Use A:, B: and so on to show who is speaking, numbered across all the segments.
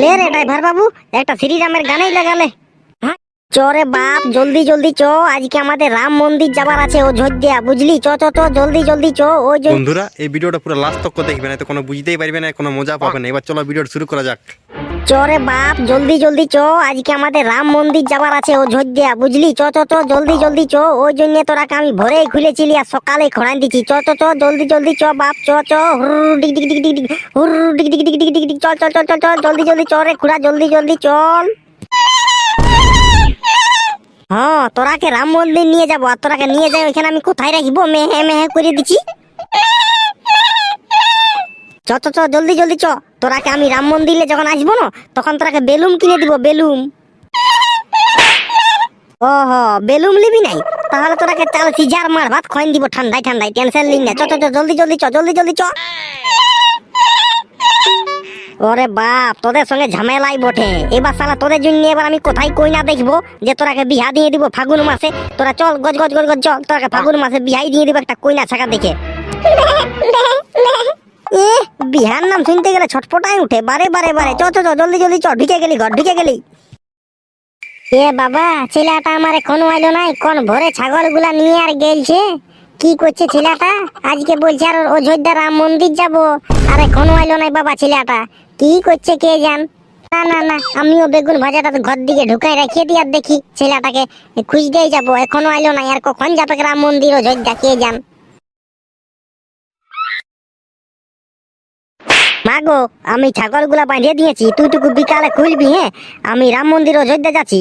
A: লে রে ড্রাইভার বাবু, একটা শ্রীরামের গানেই লাগালে? চ রে বাপ, জলদি জলদি চ, আজকে আমাদের রাম মন্দির যাবার আছে অযোধ্যা বুঝলি? চ চ চ, জলদি জলদি চ যে
B: বন্ধুরা, এই ভিডিওটা পুরো লাস্ট তক দেখবে না তো কোনো বুঝতেই পারবে না, কোনো মজা পাবে না। এবার চলো ভিডিওটা শুরু করা যাক।
A: চ রে বাপ, জলদি জলদি চ। আজকে আমাদের রাম মন্দির যাবার আছে, ও অযোধ্যা বুঝলি? চ চ চ, জলদি জলদি চ। ওই জন্য তোরাকে আমি ভোরেই খুলেছিলি আর সকালে খোড়াই দিচ্ছি চ চ চ, জলদি জলদি চ, বাপ, চ চ। হুর ডিগ ডিগ ডিগ ডিগ ডিগ হুর ডিগ ডিগ ডিগ ডিগ ডিগ চল চল চল চল চল জলদি জলদি চ রে খুড়া, জলদি জলদি চল। হ্যাঁ তোরাকে রাম মন্দির নিয়ে যাব, আর তোরাকে নিয়ে যাই, ওইখানে আমি কোথায় রাখব? মেহে মেহে করে দিচ্ছি। চ চ চ, জলদি জলদি চ। তোরাকে আমি রাম মন্দিরে যখন আসব না, তখন তোরাকে বেলুম কিনে দিব, বেলুম। ও হ, বেলুম লিবি নাই? তাহলে তোরাকে চাল, সিজার, মার, ভাত খোয়াইন দিব ঠান্ডায় ঠান্ডায়, টেনশন লিন না। চ চ জলদি জলদি চ, জলদি জলদি চ। ওরে বাপ, তোদের সঙ্গে ঝামেলাই বটে এবার সালা তোদের জন্য এবার আমি কোথায় কই না দেখব যে তোরাকে বিহা দিয়ে দিব ফাগুন মাসে। তোরা চল, গজ গজ গজ গজ, চল, তোরাকে ফাগুন মাসে বিহাই দিয়ে দিব একটা কইনা ছাকা দেখে। এ, বিহার নাম শুনতে গেলে উঠে। বারে বারে বারে। চ চ জলদি জলদি চ। ঢুকে গেলি ঘর, ঢুকে গেলি। এ বাবা, ছেলেটা আমার আইলো নাই, কোন ভোরে নিয়ে আর গেলছে? কি করছে ছেলেটা? আজকে বলছে আর অযোধ্যা রাম মন্দির যাব। আর এখনও আইলো নাই বাবা ছেলেটা? কি করছে কে জান? না না না, আমিও বেগুন ভাজাটা ঘর দিকে ঢুকাই রাখিয়ে দিই আর দেখি ছেলেটাকে খুঁজতেই যাব। এখনও আইলো নাই আর কখন যাবে রাম মন্দির, অযোধ্যা, কে জান? মা গো আমি ছাগলগুলা বাঁধিয়ে দিয়েছি তুই টুকু বিকালে খুলবি হ্যাঁ? আমি রাম মন্দির অযোধ্যা যাচ্ছি।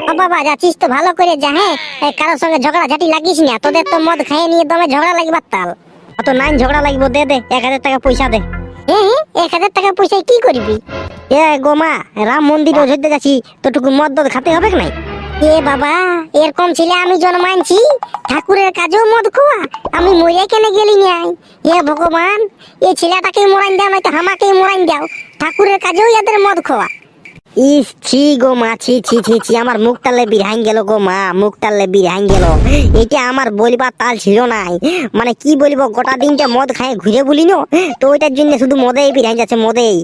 A: ও বাবা যাচ্ছিস তো ভালো করে যা হ্যাঁ? কারোর সঙ্গে ঝগড়া ঝাঁটি লাগিস না তোদের তো মদ খাইয়ে নিয়ে দমে ঝগড়া লাগবার তাল। অত নাইন ঝগড়া লাগবো দে দে এক হাজার টাকা পয়সা দে। হ্যাঁ হ্যাঁ এক হাজার টাকা পয়সায় কি করবি? এ গোমা রাম মন্দির অযোধ্যা যাচ্ছি তোটুকু মদ দদ খেতে হবে কি নাই? এ বাবা, এরকম ছেলে আমি জন্মাইছি, ঠাকুরের কাজেও মদ খোয়া, আমি মরে কেনে গেলি নাই এ ভগবান, এই ছেলেটাকে মরাইন দাও, নয়তো আমাকে মরাইন দাও। ঠাকুরের কাজেও এদের মদ খোয়া। ইস, ছি গো মা, ছি ছি ছি ছি, আমার মুখটালে বিরহাইন গেল গো মা মুখটালে বিরহাইন গেল। এটা আমার বলিবার তাল ছিল নাই। মানে কি বলব, গোটা দিনটা মদ খাই ঘুরে বলি নো তো ওইটার জন্য শুধু মদেই বিরহাইন যাচ্ছে, মদেই।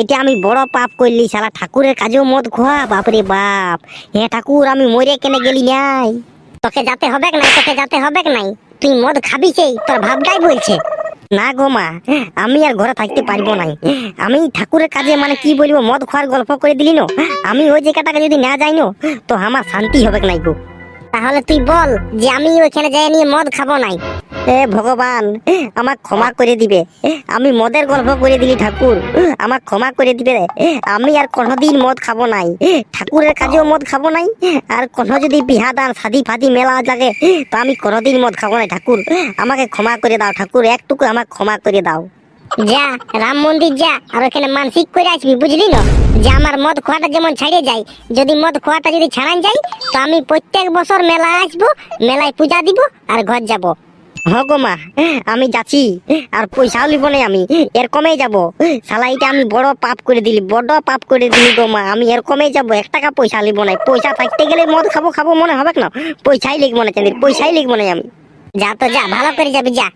A: এটা আমি বড় পাপ করলি সারা ঠাকুরের কাজেও মদ খোয়া বাপরে বাপ। হে ঠাকুর, আমি মরে কেনে গেলি নাই? তোকে যাতে হবে নাই, তোকে যাতে হবে নাই, তুই মদ খাবি সেই, তোর ভাবটাই বলছে। না গো মা, আমি আর ঘরে থাকতে পারব নাই। আমি ঠাকুরের কাজে মানে কি বলব, মদ খোয়ার গল্প করে দিলি আমি ওই জায়গাটাকে যদি না যাই নো, তো আমার শান্তি হবে নাই গো। তাহলে তুই বল যে আমি ওইখানে যাই নিয়ে মদ খাব নাই। এ ভগবান আমার ক্ষমা করে দিবে। আমি মদের গল্প করে দিলি ঠাকুর। আমার ক্ষমা করে দিবে আমি আর কোনোদিন মদ খাব নাই। ঠাকুরের কাজেও মদ খাব নাই। আর কোনো যদি বিহা দান শাদি ফাদি, মেলা লাগে, তো আমি কোনোদিন মদ খাব নাই ঠাকুর। আমাকে ক্ষমা করে দাও ঠাকুর। একটুকু আমাকে ক্ষমা করে দাও। যা রাম মন্দির যা আর ওখানে মানসিক করে আসবি বুঝলি না? যে আমার মদ খোয়াটা যেমন ছাড়িয়ে যায় যদি মদ খোয়াটা যদি ছাড়ান যায় তো আমি প্রত্যেক বছর মেলা আসব মেলায় পূজা দিব আর ঘর যাব। হগো মা আমি যাচ্ছি আর পয়সাও লিব না আমি এরকমই যাব। শালা এটা আমি বড় পাপ করে দিলি বড় পাপ করে দিলি গো মা আমি এরকমই যাব এক টাকা পয়সা লিব না পয়সা থাকতে গেলে মদ খাব খাব মনে হবে না? পয়সাই লিখব না চাঁদির পয়সাই লিখব না আমি। যা তো যা ভালো করে যাবি যা।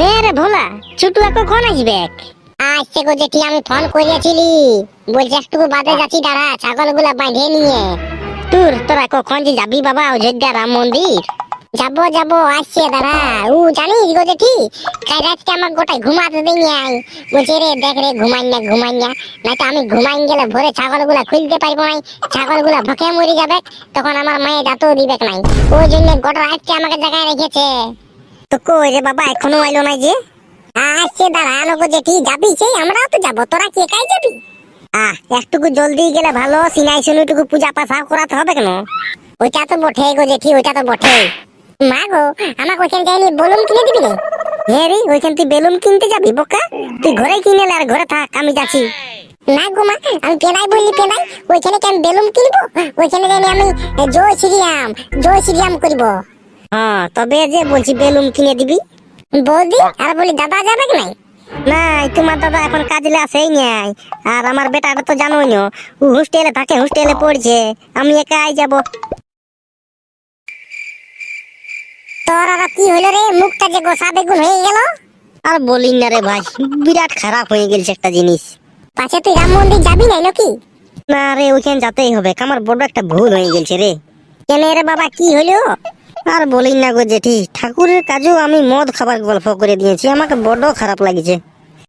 A: হ্যাঁ রে ভোলা ছুটুয়া কখন আসবে? আসছে গো জেঠি আমি ফোন করিয়েছিলি। বলছি একটু বাদে যাচ্ছি দাঁড়া বাঁধে নিয়ে। তোর তোরা কখন যে যাবি বাবা অযোধ্যা রাম মন্দির? যাব যাব আসছে দাঁড়া। ও জানিস গো জেঠি কাল রাতকে আমার গোটাই ঘুমাতে দিই নাই বলছে রে দেখ রে ঘুমাই না ঘুমাই না। নয়তো আমি ঘুমাই গেলে ভোরে ছাগলগুলা খুলতে পারব নাই ছাগলগুলা ভকে মরে যাবে তখন আমার মায়ের যাতেও দিবে নাই। ওই জন্য গোটা রাতকে আমাকে জায়গায় রেখেছে। তো কই রে বাবা এখনও আইলো নাই যে? আসছে দাঁড়া আলোক জেঠি, যাবি সেই আমরাও তো যাব। তোরা কে কাই যাবি? আহ, একটুকু জলদি গেলে ভালো। সিনাই শুনুটুকু পূজা পাশা করাতে হবে কেন? ওইটা তো বটে গো জেঠি, ওইটা তো বটে মা গো, আমাকে ওইখানে যাইনি বেলুন কিনে দিবি না? হ্যাঁ রে, ওইখান তুই বেলুন কিনতে যাবি বোকা? তুই ঘরে কিনে নে আর ঘরে থাক, আমি যাচ্ছি। না গো মা, আমি পেনাই বললি পেনাই ওইখানে কি আমি বেলুন কিনবো? ওইখানে আমি জয় শ্রীরাম জয় শ্রীরাম করব? হ্যাঁ তবে যে বলছি বেলুন কিনে দিবি। বৌদি আর বলি দাদা যাবে কি নাই? নাই তোমার দাদা এখন কাজে আসেই নাই আর আমার বেটাটা তো জানোই না ও হোস্টেলে থাকে হোস্টেলে পড়ছে আমি একাই যাব। তোর আর কি হইল রে মুখটা যে গোসা বেগুন হয়ে গেল? আর বলিন না রে ভাই বিরাট খারাপ হয়ে গেছে একটা জিনিস। পাছে তুই রাম মন্দির যাবি না নাকি? না রে ওইখানে যেতেই হবে আমার বড় একটা ভুল হয়ে গেছে রে। কেন রে বাবা কি হলো আর বলিন না গো জেঠি ঠাকুরের কাজেও আমি মদ খাবার গল্প করে দিয়েছি আমাকে বড় খারাপ লাগছে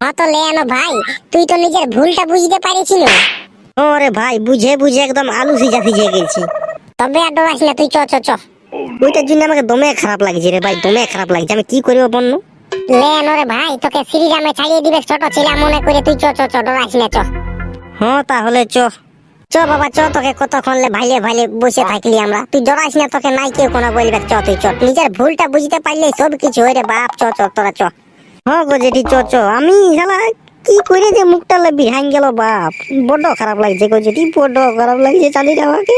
C: হ্যাঁ তো লেয়ানো ভাই তুই তো নিজের ভুলটা বুঝতে পারিছিল
A: ওরে ভাই বুঝে বুঝে একদম আলু সিজা সিজে গেছি।
C: তবে আর ডরাস না তুই চ চ চ।
A: ওইটার জন্য আমাকে দমে খারাপ লাগছে রে ভাই দমে খারাপ লাগছে আমি কি করব বন্য
C: লেয়ানো রে ভাই তোকে শ্রীরামে ছাড়িয়ে দিবে ছোট ছেলে মনে করে তুই চ চ চ ডরাস না চ।
A: হ্যাঁ তাহলে চ। চ বাবা চ তোকে কতক্ষণ লে ভাইলে ভাইলে বসে থাকলি আমরা। তুই ডরাস না তোকে নাই কেউ কোনো বলবে চ তুই চ। নিজের ভুলটা বুঝতে পারলে সব কিছু হয় রে বাপ চ চ তোরা চ। হ্যাঁ গো জেঠি চ চ। আমি শালা কি করে যে মুখটা বিহাইন গেল বাপ। বড্ড খারাপ লাগছে গো জেঠি বড্ড খারাপ লাগছে চালি আমাকে।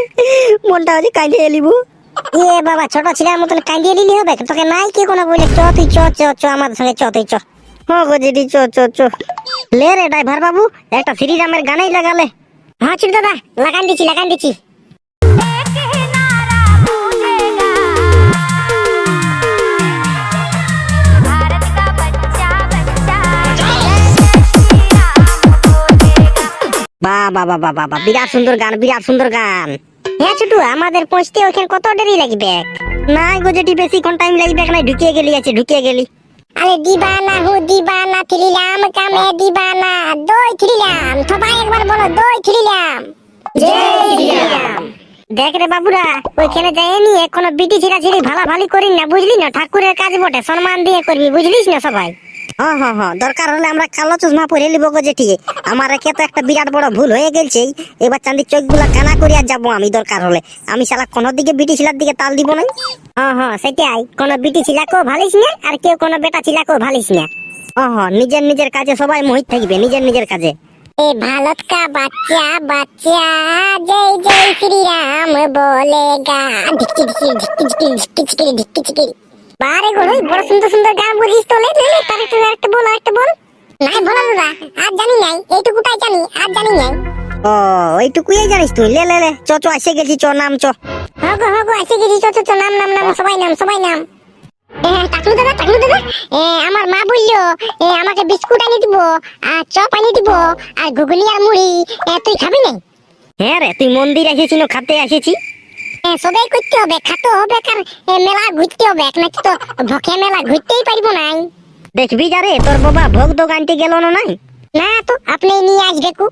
A: মনটা হচ্ছে কাঁদে এলিব
C: এ বাবা ছোট ছিলার মতন কাঁদিয়ে দিলি হবে? তোকে নাই কে কোনো বলে চ তুই চ চ চ আমাদের সঙ্গে চ তুই চ।
A: হ্যাঁ গো জেঠি চ চ চ। লে রে ড্রাইভার বাবু একটা শ্রীরামের গানেই লাগালে।
C: হ্যাঁ চুপ দাদা, লাগান দিছি লাগান
A: দিছি সুন্দর গান, বিরাট সুন্দর গান।
C: আমাদের কত দেরি লাগবে?
A: না কোন টাইম লাগবে? ঢুকিয়ে গেলি, আছে, ঢুকিয়ে গেলি।
C: আরে দিবানা হু, দিবানা থিলিলাম কামে দিবানা। দই থিলিলাম বলো দই শ্রীরাম
A: দেখ রে বাবুরা ওইখানে যাইনি এখনও বিটি ছিড়া ছিড়ি ভালা ভালি করি না বুঝলি না? ঠাকুরের কাজ বটে সম্মান দিয়ে করবি বুঝলিস না সবাই? হ্যাঁ হ্যাঁ হ্যাঁ দরকার হলে আমরা কালো চশমা পরে নিব গো জেঠি। আমার একে তো একটা বিরাট বড় ভুল হয়ে গেছে এবার চান্দির চোখগুলা কানা করিয়া যাব আমি দরকার হলে। আমি শালা কোনো দিকে বিটি ছিলার দিকে তাল দিব না। হ্যাঁ হ্যাঁ সেটাই। কোনো বিটি ছিলাকেও ভালিস না আর কেউ কোনো বেটা ছিলাকেও ভালিস না। হ্যাঁ হ্যাঁ নিজের নিজের কাজে সবাই মহিত থাকবে নিজের নিজের কাজে।
C: এ ভালত কা বাচ্চা বাচ্চা জয় জয় শ্রী রাম বলে গা ঢিকি ঢিকি ঢিকি ঢিকি ঢিকি ঢিকি ঢিকি বারে বড় সুন্দর সুন্দর গান বুঝিস তো লে লে তার একটা বল একটা বল নাই বলা দাদা আর জানি নাই এইটুকুটাই জানি আর জানি নাই
A: ও ওইটুকুই জানিস তুই লে লে লে চ চ এসে গেছি চ নাম চ
C: হগো হগো এসে গেছি চ চ নাম নাম নাম সবাই নাম সবাই নাম দাদা দাদা আমার মা বলল আমাকে বিস্কুট আনি দিব আর চপ আনি দিব আর ঘুগনি আর মুড়ি তুই খাবি না
A: হ্যাঁ রে তুই মন্দির এসেছি না খাতে এসেছি
C: সবাই করতে হবে খাতে হবে কার মেলা ঘুরতে হবে নাকি তো ভকে মেলা ঘুরতেই পারব নাই।
A: দেখবি যা রে তোর বাবা ভোগ আনতে গেল না নাই?
C: না তো আপনি নিয়ে আসবে কু।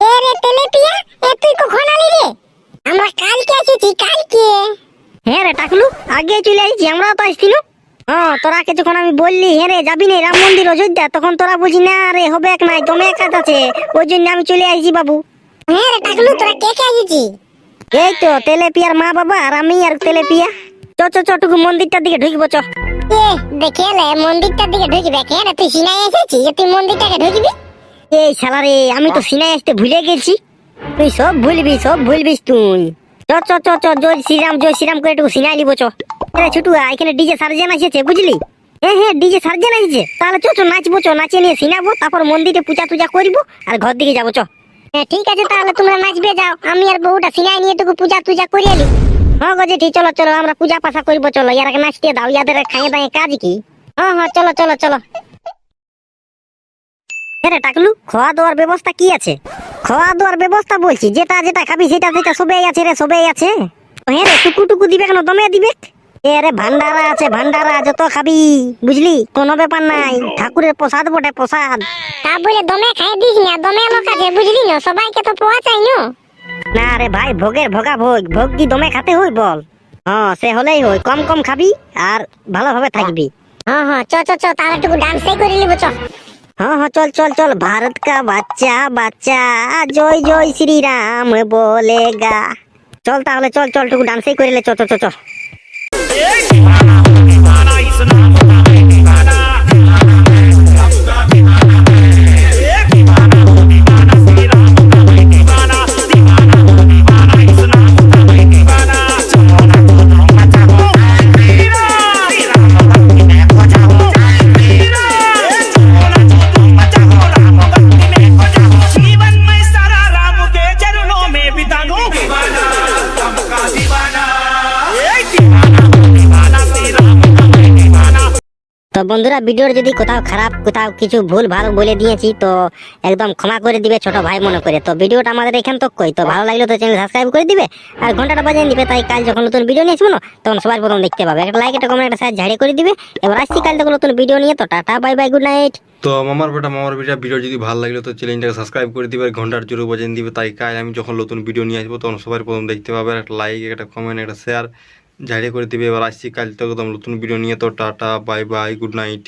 C: এ রে তেলেপিয়া এ তুই কখন আলি রে আমরা কালকে এসেছি কালকে
A: হ্যাঁ আগে চলে আসছি আমরাও তো আসছি না হ্যাঁ তোরা কে যখন আমি বললি হ্যাঁ রে যাবি না রাম মন্দির অযোধ্যা। তখন তোরা বুঝি না রে হবে এক নাই দমে কাজ আছে। ওই জন্য আমি চলে আসছি বাবু।
C: হ্যাঁ রে টাকলু তোরা কে কে এসেছি
A: এই তো তেলেপিয়ার মা বাবা আর আমি আর তেলেপিয়া। চ চ চ টুকু মন্দিরটার দিকে ঢুকবো চ।
C: এ দেখে এলে মন্দিরটার দিকে ঢুকবে। কেন তুই সিনাই এসেছিস? তুই মন্দিরটাকে ঢুকবি?
A: এই শালা রে আমি তো সিনাই আসতে ভুলে গেছি। তুই সব ভুলবি সব ভুলবিস তুই। চ চ চ চ জয় শ্রীরাম জয় শ্রীরাম করে একটু সিনাই নিবো চ। এরে এখানে ডিজে সার্জেন বুঝলি? হ্যাঁ হ্যাঁ ডিজে সার্জেন এসেছে তাহলে চ চ নাচবো চ নাচিয়ে নিয়ে সিনাবো তারপর মন্দিরে পূজা টুজা করব আর ঘর দিকে যাব চ।
C: হ্যাঁ ঠিক আছে তাহলে তোমরা নাচবে যাও। আমি আর বউটা সিনাই নিয়ে টুকু পূজা টুজা করে এলি
A: হ্যাঁ গো জেঠি চলো চলো আমরা পূজা পাশা করব চলো। ইয়ারাকে নাচতে দাও ইয়াদের খাইয়ে দাঁড়িয়ে কাজ কি? হ্যাঁ হ্যাঁ চলো চলো চলো। হ্যাঁ রে টাকলু খাওয়া দাওয়ার ব্যবস্থা কি আছে? খাওয়া দাওয়ার ব্যবস্থা বলছি যেটা যেটা খাবি সেটা সেটা সবাই আছে রে সবাই আছে। হ্যাঁ রে টুকু টুকু দিবে কেন দমে দিবে? এ রে ভান্ডারা আছে ভান্ডারা যত খাবি বুঝলি? কোনো ব্যাপার নাই ঠাকুরের প্রসাদ বটে প্রসাদ।
C: তা বলে দমে খাই দিস না দমে লোক আছে বুঝলি না? সবাইকে তো পোয়া চাই না?
A: না রে ভাই ভোগের ভোগা ভোগ ভোগ কি দমে খাতে হই বল? হ্যাঁ সে হলেই হই কম কম খাবি আর ভালোভাবে থাকবি।
C: হ্যাঁ হ্যাঁ চ চ চ তাহলে টুকু ডান্সই করে নিব চ।
A: হ্যাঁ হ্যাঁ চল চল চল ভারত কা বাচ্চা বাচ্চা জয় জয় শ্রীরাম বলে গা চল তাহলে চল চল টুকু ডান্সই করে লে চ চ চ বন্ধুরা, ভিডিওর যদি কোথাও খারাপ, কোথাও কিছু ভুল, ভালো বলে দিয়েছি, তো একদম ক্ষমা করে দিবে ছোট ভাই মনে করে। তো ভিডিওটা আমাদের এখান তক কই? তো ভালো লাগলে তো চ্যানেল সাবস্ক্রাইব করে দিবে, আর ঘন্টাটা বাজিয়ে দিবে, তাই কাল যখন নতুন ভিডিও নিয়ে আসব না, তখন সবার প্রথম দেখতে পাবে। একটা লাইক একটা কমেন্ট একটা শেয়ার ঝাড়িয়ে করে দিবে। এবার আসছি কাল তখন নতুন ভিডিও নিয়ে, তো tata bye bye good night
B: তো মামার বেটা মামার বেটা ভিডিও যদি ভালো লাগল তো চ্যানেলটাকে সাবস্ক্রাইব করে দিবে, আর ঘণ্টার জোরে বাজিয়ে দিবে, তাই কাল আমি যখন নতুন ভিডিও নিয়ে আসব, তখন সবার প্রথম দেখতে পাবে একটা লাইক একটা কমেন্ট একটা শেয়ার ঝাড়িয়ে করে দিবে। এবার আসছি কাল তো একদম নতুন ভিডিও নিয়ে। তো tata bye bye good night